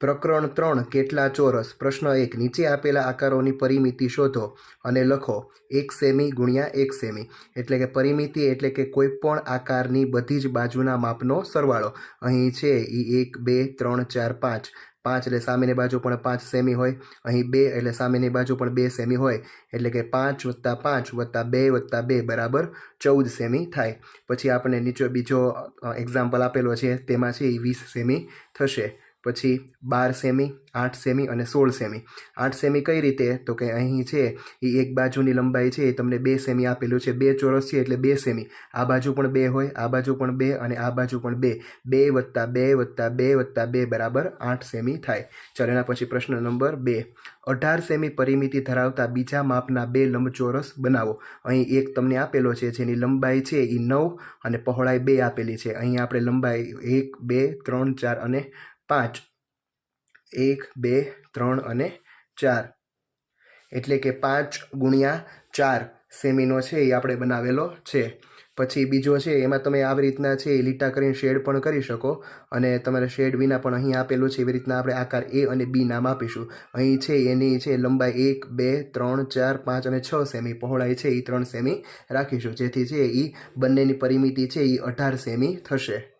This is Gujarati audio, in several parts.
પ્રકરણ ત્રણ, કેટલા ચોરસ? પ્રશ્ન એક, નીચે આપેલા આકારોની પરિમિતિ શોધો અને લખો એક સેમી ગુણ્યા એક સેમી. એટલે કે પરિમિતિ એટલે કે કોઈ પણ આકારની બધી જ બાજુના માપનો સરવાળો. અહીં છે એ એક, બે, ત્રણ, ચાર, પાંચ. પાંચ એટલે સામેની બાજુ પણ પાંચ સેમી હોય. અહીં બે એટલે સામેની બાજુ પણ બે સેમી હોય. એટલે કે પાંચ વત્તા પાંચ વત્તા બે વત્તા બે બરાબર ચૌદ સેમી થાય. પછી આપણે નીચે બીજો એક્ઝામ્પલ આપેલો છે, તેમાં છે એ વીસ સેમી થશે. પછી બાર સેમી, આઠ સેમી અને સોળ સેમી. આઠ સેમી કઈ રીતે? તો કે અહીં છે એ એક બાજુની લંબાઈ છે, એ તમને બે સેમી આપેલું છે. બે ચોરસ છે એટલે બે સેમી. આ બાજુ પણ બે હોય, આ બાજુ પણ બે અને આ બાજુ પણ બે. બે વત્તા બે વત્તા બે વત્તા બે બરાબર આઠ સેમી થાય. ચાલો એના પછી પ્રશ્ન નંબર બે. અઢાર સેમી પરિમિતિ ધરાવતા બીજા માપના બે લંબચોરસ બનાવો. અહીં એક તમને આપેલો છે, જેની લંબાઈ છે એ નવ અને પહોળાઈ બે આપેલી છે. અહીં આપણે લંબાઈ એક, બે, ત્રણ, ચાર અને પાંચ, એક, બે, ત્રણ અને ચાર. એટલે કે પાંચ ગુણ્યા ચાર સેમીનો છે એ આપણે બનાવેલો છે. પછી બીજો છે, એમાં તમે આવી રીતના છે એ લીટા કરીને શેડ પણ કરી શકો અને તમારે શેડ વિના પણ અહીં આપેલું છે એવી રીતના આપણે આકાર એ અને બી નામ આપીશું. અહીં છે એની છે લંબાઈ એક, બે, ત્રણ, ચાર, પાંચ અને છ સેમી પહોળાઈ છે એ ત્રણ સેમી રાખીશું. જેથી છે એ બંનેની પરિમિતિ છે એ અઢાર સેમી થશે.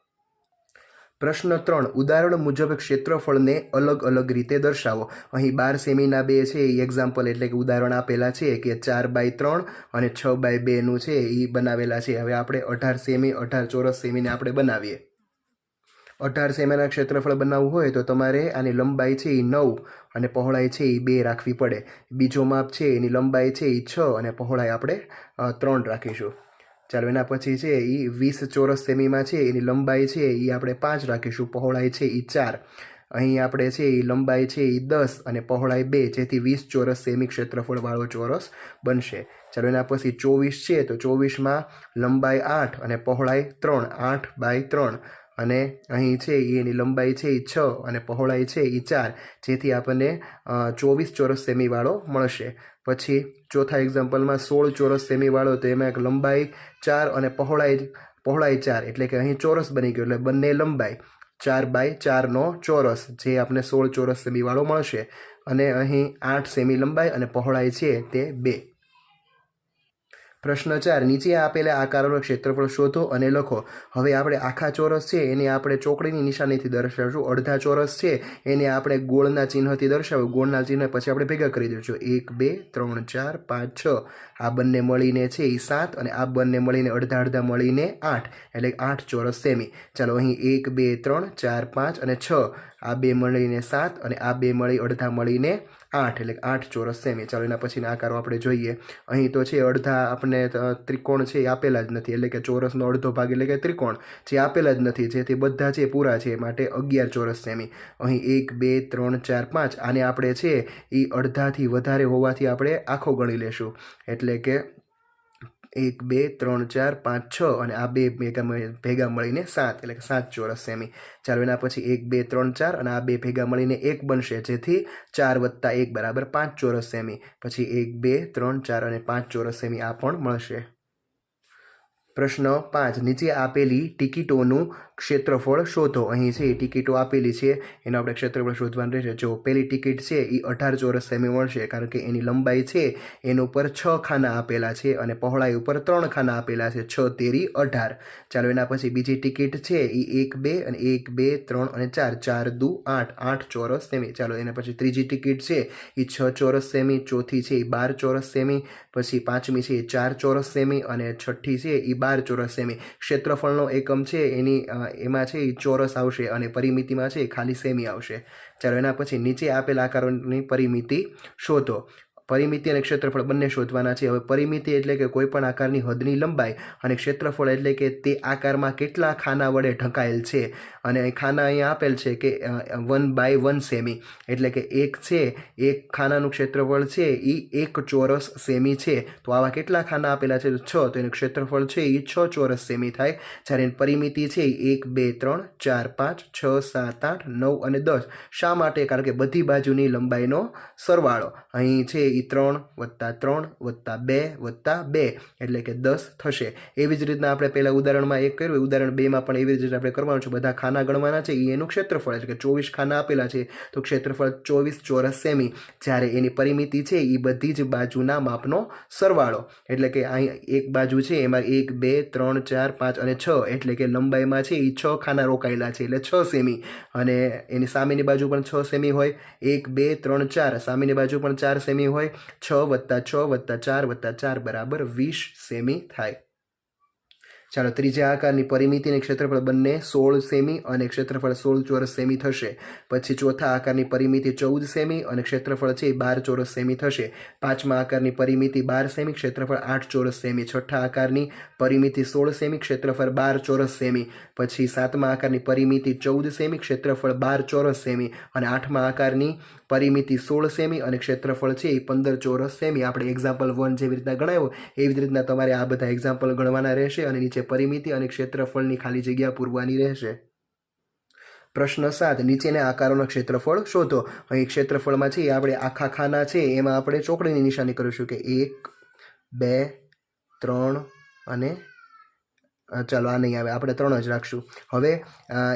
પ્રશ્ન ત્રણ, ઉદાહરણ મુજબ ક્ષેત્રફળને અલગ અલગ રીતે દર્શાવો. અહીં બાર સેમીના બે છે. એ એક્ઝામ્પલ એટલે કે ઉદાહરણ આપેલા છે કે ચાર બાય ત્રણ અને છ બાય બેનું છે એ બનાવેલા છે. હવે આપણે અઢાર સેમી, અઢાર ચોરસ સેમીને આપણે બનાવીએ. અઢાર સેમીના ક્ષેત્રફળ બનાવવું હોય તો તમારે આની લંબાઈ છે એ નવ અને પહોળાઈ છે એ બે રાખવી પડે. બીજો માપ છે એની લંબાઈ છે એ છ અને પહોળાઈ આપણે ત્રણ રાખીશું. ચાલો એના પછી છે એ વીસ ચોરસ સેમીમાં છે, એની લંબાઈ છે એ આપણે પાંચ રાખીશું, પહોળાઈ છે એ ચાર. અહીં આપણે છે એ લંબાઈ છે એ દસ અને પહોળાઈ બે, જેથી વીસ ચોરસ સેમી ક્ષેત્રફળવાળો ચોરસ બનશે. ચાલો એના પછી ચોવીસ છે, તો ચોવીસમાં લંબાઈ આઠ અને પહોળાઈ ત્રણ, આઠ બાય ત્રણ. અને અહીં છે એની લંબાઈ છે એ છ અને પહોળાઈ છે એ ચાર, જેથી આપણને ચોવીસ ચોરસ સેમીવાળો મળશે. પછી ચોથા એક્ઝામ્પલમાં સોળ ચોરસ સેમીવાળો તો એમાં એક લંબાઈ ચાર અને પહોળાઈ પહોળાઈ ચાર એટલે કે અહીં ચોરસ બની ગયો, એટલે બંને લંબાઈ ચાર બાય ચારનો ચોરસ જે આપણે સોળ ચોરસ સેમીવાળો મળશે. અને અહીં આઠ સેમી લંબાઈ અને પહોળાઈ છે તે બે. પ્રશ્ન ચાર નીચે આપેલા આકારોનું ક્ષેત્રફળ શોધો અને લખો. હવે આપણે આખા ચોરસ છે એને આપણે ચોકડીની નિશાનીથી દર્શાવશું. અડધા ચોરસ છે એને આપણે ગોળના ચિહ્નથી દર્શાવ્યું ગોળના ચિહ્ન પછી આપણે ભેગા કરી દઈશું એક, બે, ત્રણ, ચાર, પાંચ, છ. આ બંને મળીને છે એ સાત અને આ બંને મળીને અડધા અડધા મળીને આઠ. એટલે આઠ ચોરસ સેમી ચાલો અહીં એક, બે, ત્રણ, ચાર, પાંચ અને છ. આ બે મળીને સાત અને આ બે મળી અડધા મળીને આઠ, એટલે આઠ ચોરસ સેમી ચાલો એના પછીના આકારો આપણે જોઈએ. અહીં તો છે અડધા આપણે ત્રિકોણ છે એ આપેલા જ નથી, એટલે કે ચોરસનો અડધો ભાગ એટલે કે ત્રિકોણ જે આપેલા જ નથી, જેથી બધા છે પૂરા છે માટે અગિયાર ચોરસ સેમી અહીં એક, બે, ત્રણ, ચાર, પાંચ, આને આપણે છે એ અડધાથી વધારે હોવાથી આપણે આખો ગણી લેશું. એટલે કે એક, બે, ત્રણ, ચાર, પાંચ, છ અને આ બે ભેગા ભેગા મળીને સાત, એટલે કે સાત ચોરસ સેમી. ચાલો એના પછી એક, બે, ત્રણ, ચાર અને આ બે ભેગા મળીને એક બનશે, જેથી ચાર વત્તા એક બરાબર પાંચ ચોરસ સેમી. પછી એક, બે, ત્રણ, ચાર અને પાંચ ચોરસ સેમી આ પણ મળશે. પ્રશ્ન પાંચ. નીચે આપેલી ટિકિટોનું ક્ષેત્રફળ શોધો. અહીં છે ટિકિટો આપેલી છે. એનું આપણે ક્ષેત્રફળ શોધવાનું રહેશે. જો પહેલી ટિકિટ છે એ અઢાર ચોરસ સેમી મળશે, કારણ કે એની લંબાઈ છે, એના ઉપર છ ખાના આપેલા છે અને પહોળાઈ ઉપર ત્રણ ખાના આપેલા છે. છ, તેરી, અઢાર. ચાલો એના પછી બીજી ટિકિટ છે એ એક, બે અને એક, બે, ત્રણ અને ચાર. ચાર, દુ, આઠ. આઠ ચોરસ સેમી. ચાલો એના પછી ત્રીજી ટિકિટ છે એ છ ચોરસ સેમી. ચોથી છે એ બાર ચોરસ સેમી. પછી પાંચમી છે એ ચાર ચોરસ સેમી અને છઠ્ઠી છે એ બાર ચોરસ સેમી. ક્ષેત્રફળનો એકમ છે, એની એમાં છે એ ચોરસ આવશે અને પરિમિતિમાં છે એ ખાલી સેમી આવશે. ચાલો એના પછી નીચે આપેલ આકારોની પરિમિતિ શોધો. પરિમિતિ અને ક્ષેત્રફળ બંને શોધવાના છે. હવે પરિમિતિ એટલે કે કોઈ પણ આકારની હદની લંબાઈ અને ક્ષેત્રફળ એટલે કે તે આકારમાં કેટલા ખાના વડે ઢંકાયેલ છે. અને ખાના અહીંયા આપેલ છે કે વન બાય વન સેમી. એટલે કે એક છે, એક ખાનાનું ક્ષેત્રફળ છે એ એક ચોરસ સેમી છે. તો આવા કેટલા ખાના આપેલા છે? છ. તો એનું ક્ષેત્રફળ છે એ છ ચોરસ સેમી થાય. જ્યારે એની પરિમિતિ છે એક, બે, ત્રણ, ચાર, પાંચ, છ, સાત, આઠ, નવ અને દસ. શા માટે? કારણ કે બધી બાજુની લંબાઈનો સરવાળો અહીં છે એ ત્રણ વત્તા ત્રણ વત્તા બે વત્તા બે એટલે કે દસ થશે. એવી જ રીતના આપણે પહેલાં ઉદાહરણમાં એક કર્યું. ઉદાહરણ બેમાં પણ એવી જ રીતે આપણે કરવાનું છે. બધા ખાના ગણવાના છે. એ એનું ક્ષેત્રફળ છે કે ચોવીસ ખાના આપેલા છે. તો ક્ષેત્રફળ ચોવીસ ચોરસ સેમી. જ્યારે એની પરિમિતિ છે એ બધી જ બાજુના માપનો સરવાળો. એટલે કે અહીં એક બાજુ છે એમાં એક, બે, ત્રણ, ચાર, પાંચ અને છ એટલે કે લંબાઈમાં છે એ છ ખાના રોકાયેલા છે એટલે છ સેમી. અને એની સામેની બાજુ પણ છ સેમી હોય. એક, બે, ત્રણ, ચાર. સામેની બાજુ પણ ચાર સેમી હોય. છ વત્તા છ વત્તા ચાર વત્તા ચાર બરાબર વીસ સેમી થાય. ચાલો, ત્રીજા આકારની પરિમિતિ અને ક્ષેત્રફળ બંને સોળ સેમી અને ક્ષેત્રફળ સોળ ચોરસ સેમી થશે. પછી ચોથા આકારની પરિમિતિ ચૌદ સેમી અને ક્ષેત્રફળ છે બાર ચોરસ સેમી થશે. પાંચમા આકારની પરિમિતિ બાર સેમી, ક્ષેત્રફળ આઠ ચોરસ સેમી. છઠ્ઠા આકારની પરિમિતિ સોળ સેમી, ક્ષેત્રફળ બાર ચોરસ સેમી. પછી સાતમા આકારની પરિમિતિ ચૌદ સેમી, ક્ષેત્રફળ બાર ચોરસ સેમી. અને આઠમા આકારની પરિમિતિ સોળ સેમી અને ક્ષેત્રફળ છે એ પંદર ચોરસ સેમી. આપણે એક્ઝામ્પલ વન જેવી રીતના ગણાવ્યો એવી રીતના તમારે આ બધા એક્ઝામ્પલ ગણવાના રહેશે અને નીચે પરિમિતિ અને ક્ષેત્રફળની ખાલી જગ્યા પૂરવાની રહેશે. પ્રશ્ન સાત, નીચેના આકારોના ક્ષેત્રફળ શોધો. અહીં ક્ષેત્રફળમાં છે, આપણે આખા ખાના છે, એમાં આપણે ચોકડીની નિશાની કરીશું કે એક, બે, ત્રણ અને ચાલો આ નહીં આવે, આપણે ત્રણ જ રાખશું. હવે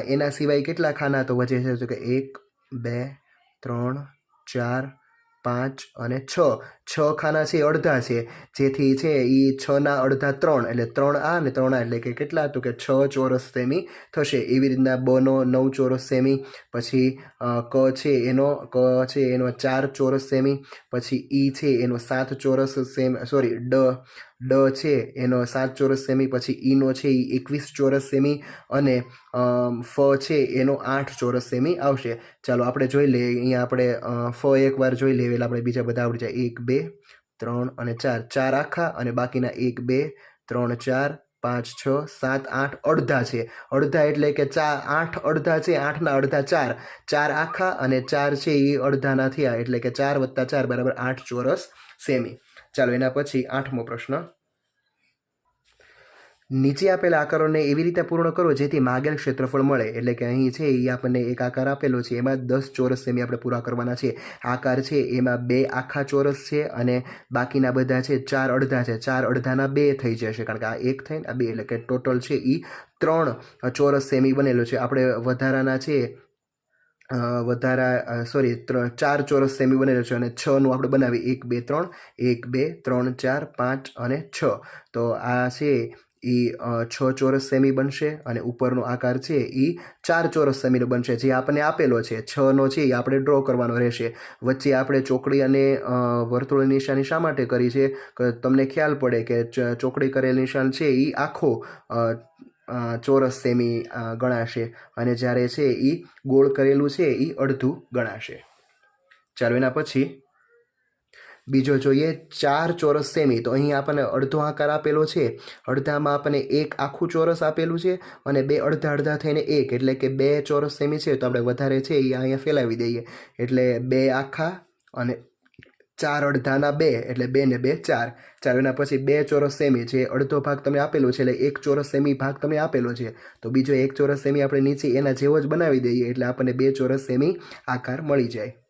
એના સિવાય કેટલા ખાના તો વચ્ચે છે? કે એક, બે, ત્રણ, ચાર પાંચ અને છ. છ ખાના છે, અડધા છે. જેથી છે એ છના અડધા ત્રણ, એટલે ત્રણ આ અને ત્રણ આ, એટલે કે કેટલા? તો કે છ ચોરસ સેમી થશે. એવી રીતના બનો નવ ચોરસ સેમી, પછી ક છે એનો, ક છે એનો ચાર ચોરસ સેમી, પછી ઈ છે એનો સાત ચોરસ સેમ, સોરી, ડ ડ છે, એનો સાત ચોરસ સેમી, પછી ઈનો છે એ એકવીસ ચોરસ સેમી, અને ફ છે, એનો આઠ ચોરસ સેમી આવશે. ચાલો, આપણે જોઈ લઈએ, અહીંયા આપણે ફ એકવાર જોઈ લઈએ એટલે આપણે બીજા બધા આવડી જાય. એક, બે, ત્રણ અને ચાર. ચાર આખા અને બાકીના એક, બે, ત્રણ, ચાર, પાંચ, છ, સાત, આઠ અડધા છે. અડધા એટલે કે ચાર આઠ અડધા છે, આઠના અડધા ચાર. ચાર આખા અને ચાર છે એ અડધાના થયા. એટલે કે ચાર વત્તા ચાર બરાબર આઠ ચોરસ સેમી. ચાલો એના પછી આઠમો પ્રશ્ન. નીચે આપેલા આકારોને એવી રીતે પૂર્ણ કરો જેથી માગેલ ક્ષેત્રફળ મળે. એટલે કે અહીં છે એ આપણને એક આકાર આપેલો છે. એમાં દસ ચોરસ સેમી આપણે પૂરા કરવાના છે. આકાર છે, એમાં બે આખા ચોરસ છે અને બાકીના બધા છે, ચાર અડધા છે. ચાર અડધાના બે થઈ જશે, કારણ કે આ એક થઈને આ બે, એટલે કે ટોટલ છે એ ત્રણ ચોરસ સેમી બનેલો છે. આપણે વધારાના છે વધારા સોરી ચાર ચોરસ સેમી બનેલો છે અને છનું આપણે બનાવીએ. એક, બે, ત્રણ. એક, બે, ત્રણ, ચાર, પાંચ અને છ. તો આ છે એ છ ચોરસ સેમી બનશે અને ઉપરનો આકાર છે એ ચાર ચોરસ સેમીનો બનશે. જે આપણને આપેલો છે છનો છે એ આપણે ડ્રો કરવાનો રહેશે. વચ્ચે આપણે ચોકડી અને વર્તુળની નિશાની શા માટે કરી છે? તમને ખ્યાલ પડે કે ચોકડી કરેલ નિશાન છે એ આખો ચોરસ સેમી ગણાશે. અને જ્યારે છે એ ગોળ કરેલું છે એ અડધું ગણાશે. ચાલો એના પછી બીજો જોઈએ ચાર ચોરસ સેમી. તો અહીં આપણને અડધો આકાર આપેલો છે. અડધામાં આપણને એક આખું ચોરસ આપેલું છે અને બે અડધા અડધા થઈને એક. એટલે કે બે ચોરસ સેમી છે, તો આપણે વધારે છે એ અહીંયા ફેલાવી દઈએ. એટલે બે આખા અને ચાર અડધાના બે, એટલે બે ને બે, ચાર. ચાર એના પછી બે ચોરસ સેમી છે. અડધો ભાગ તમને આપેલો છે, એટલે એક ચોરસ સેમી ભાગ તમને આપેલો છે. તો બીજો એક ચોરસ સેમી આપણે નીચે એના જેવો જ બનાવી દઈએ, એટલે આપણને બે ચોરસ સેમી આકાર મળી જાય.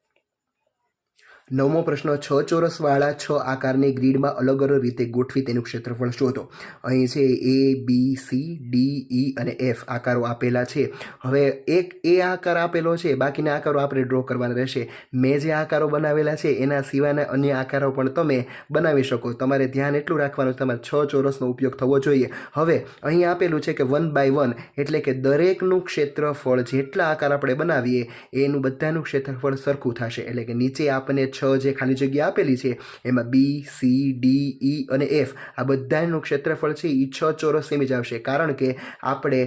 નવમો પ્રશ્ન, છ ચોરસવાળા છ આકારની ગ્રીડમાં અલગ અલગ રીતે ગોઠવી તેનું ક્ષેત્રફળ શોધો. અહીં છે એ બી સી ડી ઈ અને એફ આકારો આપેલા છે. હવે એક એ આકાર આપેલો છે, બાકીના આકારો આપણે ડ્રો કરવાના રહેશે. મેં જે આકારો બનાવેલા છે, એના સિવાયના અન્ય આકારો પણ તમે બનાવી શકો. તમારે ધ્યાન એટલું રાખવાનું તમારે છ ચોરસનો ઉપયોગ થવો જોઈએ. હવે અહીં આપેલું છે કે વન બાય વન એટલે કે દરેકનું ક્ષેત્રફળ જેટલા આકાર આપણે બનાવીએ, એનું બધાનું ક્ષેત્રફળ સરખું થશે. એટલે કે નીચે આપણને છ જે ખાલી જગ્યા આપેલી છે, એમાં બી, સી, ડી, ઈ અને એફ, આ બધાનું ક્ષેત્રફળ છે એ છ ચોરસ સેમી જ આવશે. કારણ કે આપણે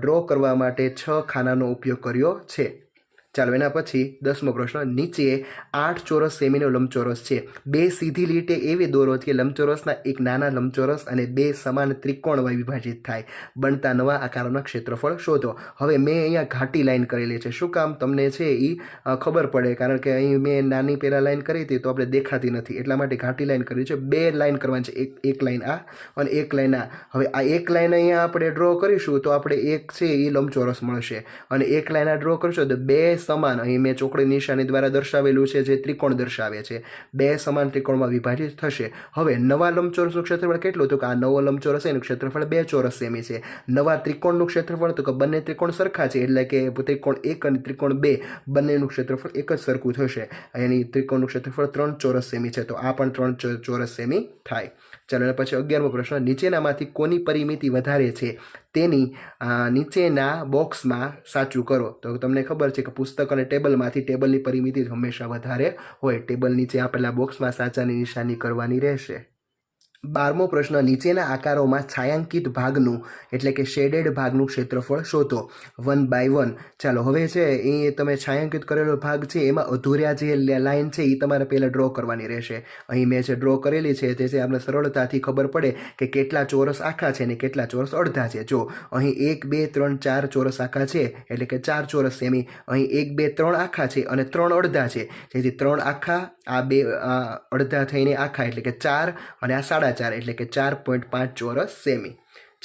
ડ્રો કરવા માટે છ ખાનાનો ઉપયોગ કર્યો છે. ચાલો એના પછી દસમો પ્રશ્ન, નીચે આઠ ચોરસ સેમીનો લંબચોરસ છે. બે સીધી લીટે એવી દોરો કે લંબચોરસના એક નાના લંબચોરસ અને બે સમાન ત્રિકોણમાં વિભાજિત થાય. બનતા નવા આકારોના ક્ષેત્રફળ શોધો. હવે મેં અહીંયા ઘાટી લાઈન કરેલી છે. શું કામ તમને છે એ ખબર પડે? કારણ કે અહીં મેં નાની પહેલાં લાઈન કરી હતી તો આપણે દેખાતી નથી. એટલા માટે ઘાટી લાઈન કરી છે. બે લાઈન કરવાની છે. એક એક લાઈન આ અને એક લાઈન આ. હવે આ એક લાઈન અહીંયા આપણે ડ્રો કરીશું તો આપણે એક છે એ લંબચોરસ મળશે. અને એક લાઈન આ ડ્રો કરશો તો બે સમાન. અહીં મેં ચોકડી નિશાની દ્વારા દર્શાવેલું છે, જે ત્રિકોણ દર્શાવે છે. બે સમાન ત્રિકોણમાં વિભાજિત થશે. હવે નવા લંબચોરસનું ક્ષેત્રફળ કેટલું? તો કે આ નવો લંબચોરસ એનું ક્ષેત્રફળ બે ચોરસ સેમી છે. નવા ત્રિકોણનું ક્ષેત્રફળ, તો કે બંને ત્રિકોણ સરખા છે, એટલે કે ત્રિકોણ એક અને ત્રિકોણ બે બંનેનું ક્ષેત્રફળ એક જ સરખું થશે. એની ત્રિકોણનું ક્ષેત્રફળ ત્રણ ચોરસ સેમી છે, તો આ પણ ત્રણ ચોરસ સેમી થાય. ચાલો, અને પછી અગિયારમો પ્રશ્ન, નીચેનામાંથી કોની પરિમિતિ વધારે છે? તેની નીચેના બોક્સમાં સાચું કરો. તો તમને ખબર છે કે પુસ્તક અને ટેબલમાંથી ટેબલની પરિમિતિ હંમેશા વધારે હોય. ટેબલ નીચે આપેલા બોક્સમાં સાચાની નિશાની કરવાની રહેશે. બારમો પ્રશ્ન, નીચેના આકારોમાં છાયાંકિત ભાગનું, એટલે કે શેડેડ ભાગનું ક્ષેત્રફળ શોધો. One by one. ચાલો, હવે છે, એ તમે છાયાંકિત કરેલો ભાગ છે, એમાં અધૂર્યા જે લાઇન છે એ તમારે પહેલાં ડ્રો કરવાની રહેશે. અહીં મેં જે ડ્રો કરેલી છે, તે આપણે સરળતાથી ખબર પડે કે કેટલા ચોરસ આખા છે ને કેટલા ચોરસ અડધા છે. જો, અહીં એક, બે, ત્રણ, ચાર ચોરસ આખા છે, એટલે કે ચાર ચોરસ સેમી. અહીં એક, બે, ત્રણ આખા છે અને ત્રણ અડધા છે. જેથી ત્રણ આખા, આ બે અડધા થઈને આખા, એટલે કે ચાર અને આ સાડા ચાર, એટલે કે ચાર પોઈન્ટ પાંચ ચોરસ સેમી.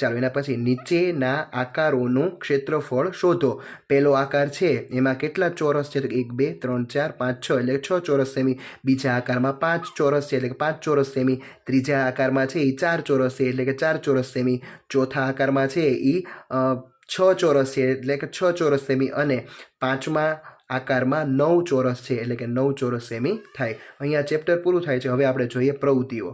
ચાલો, એના પછી નીચેના આકારોનું ક્ષેત્રફળ શોધો. પહેલો આકાર છે, એમાં કેટલા ચોરસ છે? તો એક, બે, ત્રણ, ચાર, પાંચ, છ, એટલે છ ચોરસ સેમી. બીજા આકારમાં પાંચ ચોરસ છે, એટલે કે પાંચ ચોરસ સેમી. ત્રીજા આકારમાં છે એ ચાર ચોરસ છે, એટલે કે ચાર ચોરસ સેમી. ચોથા આકારમાં છે એ છ ચોરસ છે, એટલે કે છ ચોરસ સેમી. અને પાંચમા આકારમાં નવ ચોરસ છે, એટલે કે નવ ચોરસ સેમી થાય. અહીંયા ચેપ્ટર પૂરું થાય છે. હવે આપણે જોઈએ પ્રવૃત્તિઓ.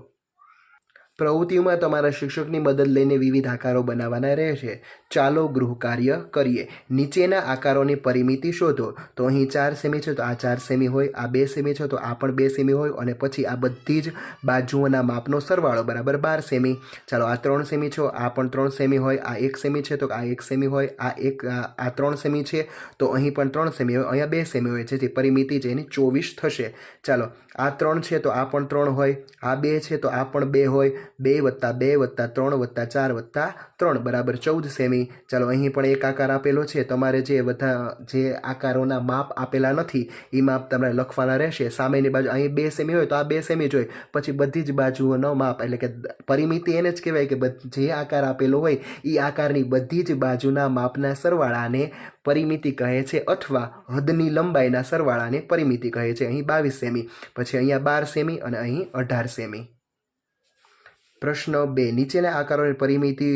પ્રવૃત્તિઓમાં તમારા શિક્ષકની મદદ લઈને વિવિધ આકારો બનાવવાના રહેશે. ચાલો ગૃહ કાર્ય કરીએ. નીચેના આકારોની પરિમિતિ શોધો. તો અહીં ચાર સેમી છે, તો આ ચાર સેમી હોય, આ બે સેમી છે, તો આ પણ બે સેમી હોય, અને પછી આ બધી જ બાજુઓના માપનો સરવાળો, બરાબર બાર સેમી. ચાલો, આ ત્રણ સેમી છે, આ પણ ત્રણ સેમી હોય, આ એક સેમી છે, તો આ એક સેમી હોય, આ એક, આ ત્રણ સેમી છે, તો અહીં પણ ત્રણ સેમી હોય, અહીંયા બે સેમી હોય, જેથી પરિમિતિ છે એની ચોવીસ થશે. ચાલો આ ત્રણ છે તો આ પણ ત્રણ હોય, આ બે છે તો આ પણ બે હોય, બે વત્તા બે વત્તા ત્રણ વત્તા ચાર વત્તા ત્રણ, બરાબર ચૌદ સેમી. ચાલો, અહીં પણ એક આકાર આપેલો છે, તમારે જે બધા, જે આકારોના માપ આપેલા નથી એ માપ તમારે લખવાના રહેશે. સામેની બાજુ અહીં બે સેમી હોય તો આ બે સેમી જ હોય. પછી બધી જ બાજુઓનો માપ, એટલે કે પરિમિતિ એને જ કહેવાય કે જે આકાર આપેલો હોય એ આકારની બધી જ બાજુના માપના સરવાળાને પરિમિતિ કહે છે, અથવા હદની લંબાઈના સરવાળાને પરિમિતિ કહે છે. અહીં બાવીસ સેમી. પછી અહીંયા બાર સેમી અને અહીં અઢાર સેમી. પ્રશ્ન બે, નીચેના આકારોની પરિમિતિ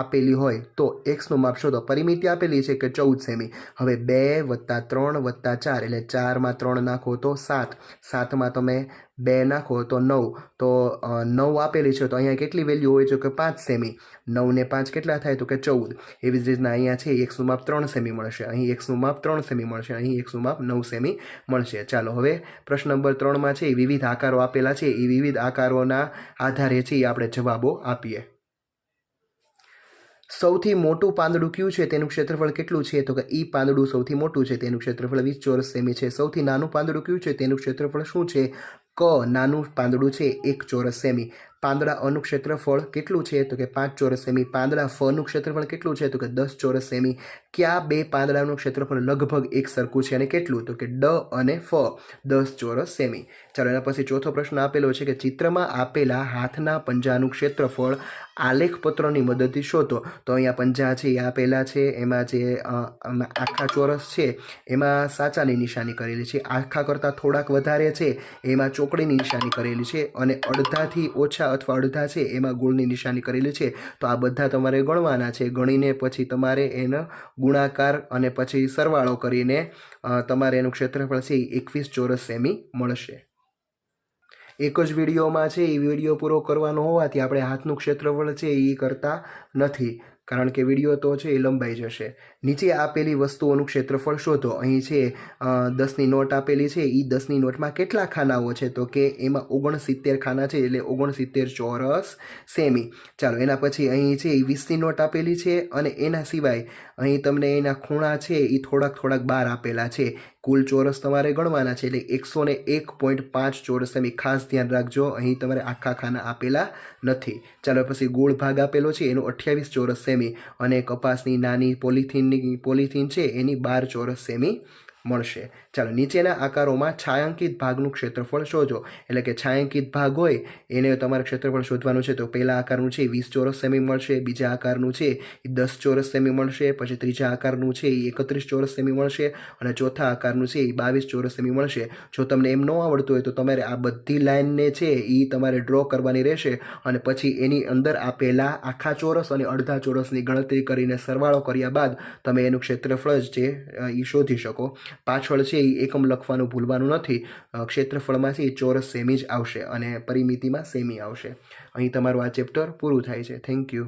આપેલી હોય તો એક્સનું માપ શોધો. પરિમિતિ આપેલી છે કે ચૌદ સેમી. હવે બે વત્તા ત્રણ વત્તા ચાર, એટલે ચારમાં ત્રણ નાખો તો સાત. સાતમાં તમે બે નાખો તો નવ. તો નવ આપેલી છે, તો અહીંયા કેટલી વેલ્યુ હોય છે કે પાંચ સેમી નવને પાંચ કેટલા થાય તો કે ચૌદ? એવી જ રીતના અહીંયા છે એક્સનું માપ ત્રણ સેમી મળશે. અહીં એક્સનું માપ ત્રણ સેમી મળશે. અહીં એક્સનું માપ નવ સેમી મળશે. ચાલો, હવે પ્રશ્ન નંબર ત્રણમાં છે, એ વિવિધ આકારો આપેલા છે. એ વિવિધ આકારોના આધારે છે, એ આપણે જવાબો આપીએ. સૌથી મોટું પાંદડું કયું છે? તેનું ક્ષેત્રફળ કેટલું છે? તો કે ઈ પાંદડું સૌથી મોટું છે, તેનું ક્ષેત્રફળ વીસ ચોરસ સેમી છે. સૌથી નાનું પાંદડું કયું છે? તેનું ક્ષેત્રફળ શું છે? ક નાનું પાંદડું છે એક ચોરસ સેમી. પાંદડા અનું ક્ષેત્રફળ કેટલું છે? તો કે પાંચ ચોરસ સેમી પાંદડા ફનું ક્ષેત્રફળ કેટલું છે? તો કે દસ ચોરસ સેમી. કયા બે પાંદડાનું ક્ષેત્રફળ લગભગ એક સરખું છે અને કેટલું? તો કે ડ અને ફ. દસ ચોરસ સેમી. ચાલો એના પછી ચોથો પ્રશ્ન આપેલો છે કે ચિત્રમાં આપેલા હાથના પંજાનું ક્ષેત્રફળ આલેખ પત્રની મદદથી શોધો. તો અહીંયા પંજા છે, એ આપેલા છે, એમાં જે આખા ચોરસ છે, એમાં સાચાની નિશાની કરેલી છે, આખા કરતાં થોડાક વધારે છે, એમાં ચોકડીની નિશાની કરેલી છે અને અડધાથી ઓછા અથવા અડધા છે, એમાં ગુણની નિશાની કરેલી છે, તો આ બધા તમારે ગણવાના છે. ગણીને પછી તમારે એનો ગુણાકાર અને પછી સરવાળો કરીને તમારે એનું ક્ષેત્રફળ છે એકવીસ ચોરસ સેમી મળશે. એક જ વિડીયોમાં છે, એ વીડિયો પૂરો કરવાનો હોવાથી આપણે હાથનું ક્ષેત્રફળ છે એ કરતા નથી. કારણ કે વીડિયો તો છે એ લંબાઈ જશે. નીચે આપેલી વસ્તુઓનું ક્ષેત્રફળ શોધો. અહીં છે દસની નોટ આપેલી છે. એ દસની નોટમાં કેટલા ખાનાઓ છે? તો કે એમાં ઓગણસિત્તેર ખાના છે, એટલે ઓગણસિત્તેર ચોરસ સેમી. ચાલો, એના પછી અહીં છે એ વીસની નોટ આપેલી છે અને એના સિવાય અહીં તમને એના ખૂણા છે એ થોડાક થોડાક બાર આપેલા છે. કુલ ચોરસ તમારે ગણવાના છે, એટલે એકસો ને એક પોઈન્ટ પાંચ ચોરસ સેમી. ખાસ ધ્યાન રાખજો, અહીં તમારે આખા ખાના આપેલા નથી. ચાલો, પછી ગોળ ભાગ આપેલો છે, એનો અઠ્યાવીસ ચોરસ સેમી. અને કપાસની નાની પોલિથીનની પોલિથીન છે એની બાર ચોરસ સેમી મળશે. ચાલો નીચેના આકારોમાં છાયાંકિત ભાગનું ક્ષેત્રફળ શોધો. એટલે કે છાયાંકિત ભાગ હોય, એને તમારે ક્ષેત્રફળ શોધવાનું છે. તો પહેલા આકારનું છે વીસ ચોરસ સેમી મળશે. બીજા આકારનું છે, એ દસ ચોરસ સેમી મળશે. પછી ત્રીજા આકારનું છે, એ એકત્રીસ ચોરસ સેમી મળશે. અને ચોથા આકારનું છે, એ બાવીસ ચોરસ સેમી મળશે. જો તમને એમ ન આવડતું હોય, તો તમારે આ બધી લાઇનને છે એ તમારે ડ્રો કરવાની રહેશે. અને પછી એની અંદર આપેલા આખા ચોરસ અને અડધા ચોરસની ગણતરી કરીને સરવાળો કર્યા બાદ, તમે એનું ક્ષેત્રફળ જ છે એ શોધી શકો. પાછળ છે એ એકમ લખવાનું ભૂલવાનું નથી. ક્ષેત્રફળમાંથી ચોરસ સેમી જ આવશે અને પરિમિતિમાં સેમી આવશે. અહીં તમારું આ ચેપ્ટર પૂરું થાય છે. Thank you.